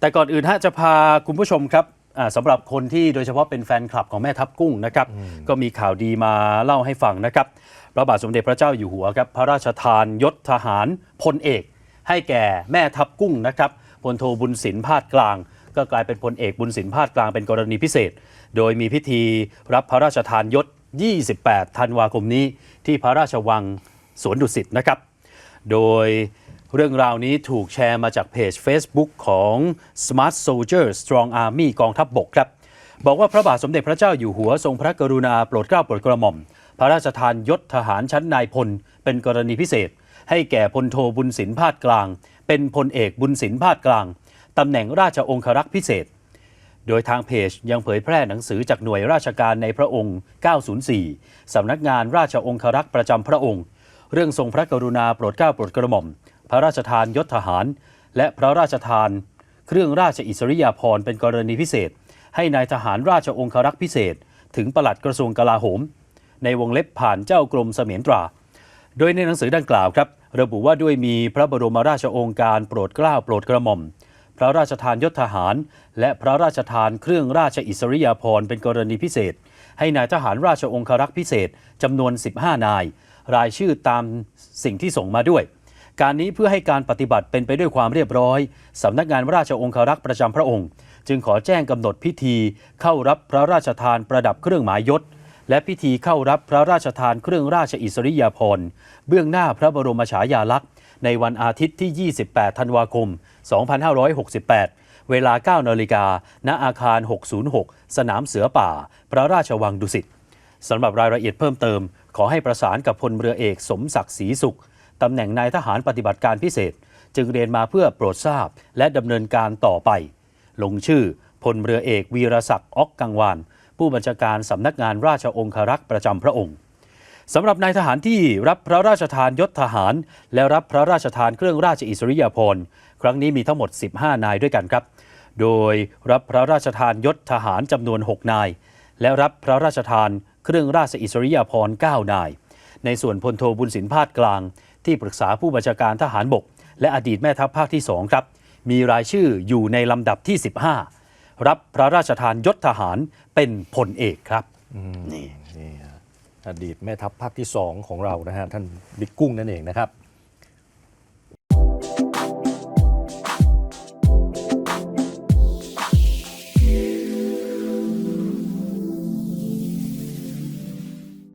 แต่ก่อนอื่นฮะจะพาคุณผู้ชมครับอ่าสำหรับคนที่โดยเฉพาะเป็นแฟนคลับของแม่ทัพกุ้งนะครับก็มีข่าวดีมาเล่าให้ฟังนะครับพระบาทสมเด็จพระเจ้าอยู่หัวครับพระราชทานยศทหารพลเอก ให้แก่แม่ทัพกุ้งนะครับพลโทบุญสินพาดกลาง ก็กลายเป็นพลเอกบุญสินพาดกลางเป็นกรณีพิเศษ โดยมีพิธีรับพระราชทานยศ 28 ธันวาคมนี้ ที่พระราชวังสวนดุสิตนะครับ โดย เรื่องราวนี้ถูกแชร์มาจากเพจ Facebook ของ Smart Soldier Strong Army กองทัพบบกครับ บอกว่าพระบาทสมเด็จพระเจ้าอยู่หัวทรงพระกรุณาโปรดเกล้าโปรดกระหม่อม พระราชทานยศทหารชั้นนายพล เป็นกรณีพิเศษ ให้แก่พลโทบุญสินพาดกลาง เป็นพลเอกบุญสินพาดกลางตำแหน่งราชองครักษ์พิเศษ โดยทางเพจยังเผยแพร่หนังสือจากหน่วยราชการในพระองค์ 904 สำนักงานราชองครักษ์ประจำพระองค์ เรื่องทรงพระกรุณาโปรดเกล้าโปรดกระหม่อม พระราชทานยศทหาร และพระราชทาน เครื่องราชอิสริยาภรณ์เป็นกรณีพิเศษ ให้นายทหารราชองครักษ์พิเศษ ถึงปลัดกระทรวงกลาโหม ในวงเล็บผ่านเจ้ากรมเสมียนตรา โดยในหนังสือดังกล่าวครับระบุว่าด้วยมีพระบรมราชองค์การโปรดเกล้าโปรดกระหม่อม พระราชทานยศทหาร และพระราชทานเครื่องราชอิสริยาภรณ์เป็นกรณีพิเศษ ให้นายทหารราชองครักษ์พิเศษจำนวน 15 นาย รายชื่อตามสิ่งที่ส่งมาด้วย การนี้เพื่อให้การปฏิบัติเป็นไปด้วยความเรียบร้อยสำนักงานราชองครักษ์ประจำพระองค์ จึงขอแจ้งกำหนดพิธีเข้ารับพระราชทานประดับเครื่องหมายยศ และพิธีเข้ารับพระราชทานเครื่องราชอิสริยาภรณ์เบื้องหน้าพระบรมฉายาลักษณ์ ในวันอาทิตย์ที่ 28 ธันวาคม 2568 เวลา 9 นาฬิกา ณ อาคาร 606 สนามเสือป่า พระราชวังดุสิตสำหรับรายละเอียดเพิ่มเติม ขอให้ประสานกับพลเรือเอกสมศักดิ์ศรีสุข ตำแหน่งนายทหารปฏิบัติการพิเศษ จึงเรียนมาเพื่อโปรดทราบและดำเนินการต่อไป ลงชื่อพลเรือเอกวีรศักดิ์ออกกังวาน ผู้บัญชาการสำนักงานราชองครักษ์ประจำพระองค์สำหรับนายทหารที่รับพระราชทานยศทหาร และรับพระราชทานเครื่องราชอิสริยาภรณ์ครั้งนี้มีทั้งหมด 15 นายด้วยกันครับ โดยรับพระราชทานยศทหารจำนวน 6 นาย และรับพระราชทานเครื่องราชอิสริยาภรณ์9นาย ในส่วนพลโทบุญสินพาดกลาง ที่ปรึกษาผู้บัญชาการทหารบก และอดีตแม่ทัพภาคที่ 2 ครับ มีรายชื่ออยู่ในลำดับที่ 15 รับพระราชทานยศทหารเป็นพลเอกครับนี่นี่อดีตแม่ทัพภาคที่ 2 ของเรานะฮะท่านบิ๊กกุ้งนั่นเองนะครับ